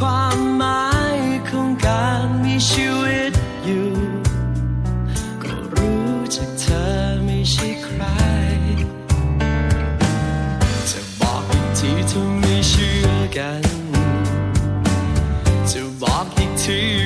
ความหมายของการมีชีวิตอยู่ ก็รู้จากเธอไม่ใช่ใคร จะบอกอีกทีเธอไม่เชื่อกัน จะบอกอีกที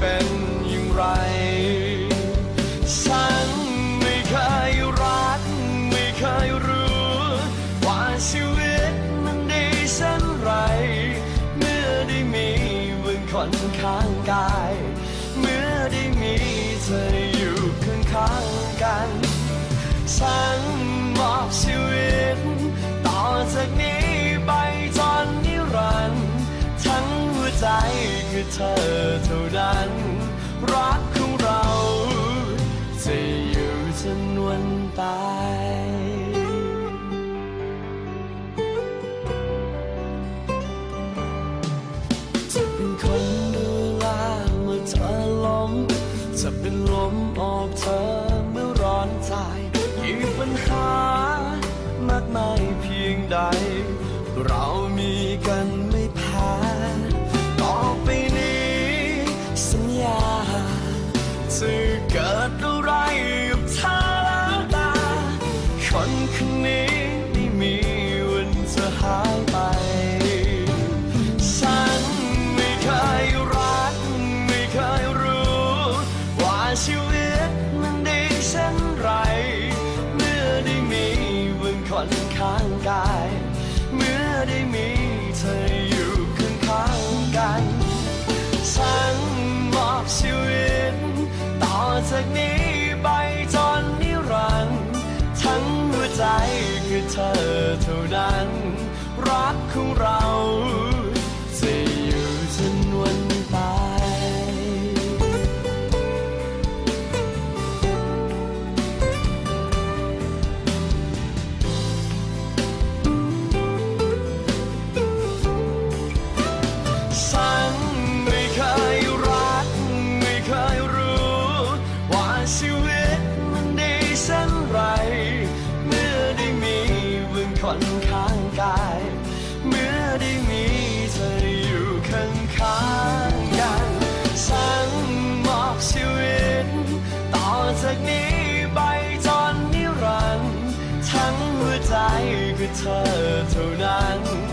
เป็นอย่างไร เธอเท่านั้น รักของเรา จะอยู่จนวันตาย จากนี้ไปจนนิรันดร์ทั้งหัวใจคือเธอเท่านั้น